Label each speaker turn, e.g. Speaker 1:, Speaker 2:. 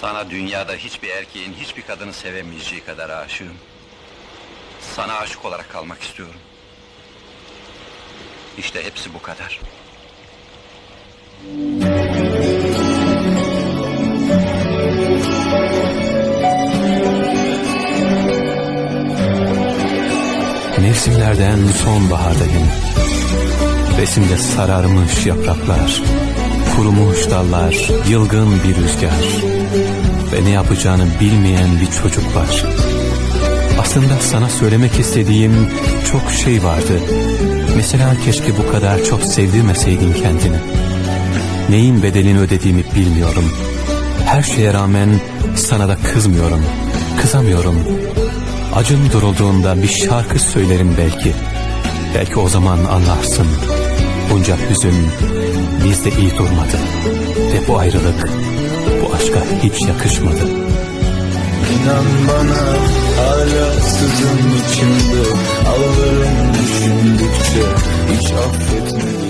Speaker 1: Sana dünyada hiçbir erkeğin hiçbir kadını sevemeyeceği kadar aşığım. Sana aşık olarak kalmak istiyorum. İşte hepsi bu kadar.
Speaker 2: Mevsimlerden sonbahardayım. Resimde sararmış yapraklar, kurumuş dallar, yılgın bir rüzgar ve ne yapacağını bilmeyen bir çocuk var. Aslında sana söylemek istediğim çok şey vardı. Mesela keşke bu kadar çok sevdirmeseydin kendini. Neyin bedelini ödediğimi bilmiyorum. Her şeye rağmen sana da kızmıyorum, kızamıyorum. Acın durulduğunda bir şarkı söylerim belki. Belki o zaman anlarsın. Bunca hüzün bizde iyi durmadı. Ve bu ayrılık bu aşka hiç yakışmadı.
Speaker 3: İnan bana hala sızın içimde. Ağlarım düşündükçe hiç affetmedim.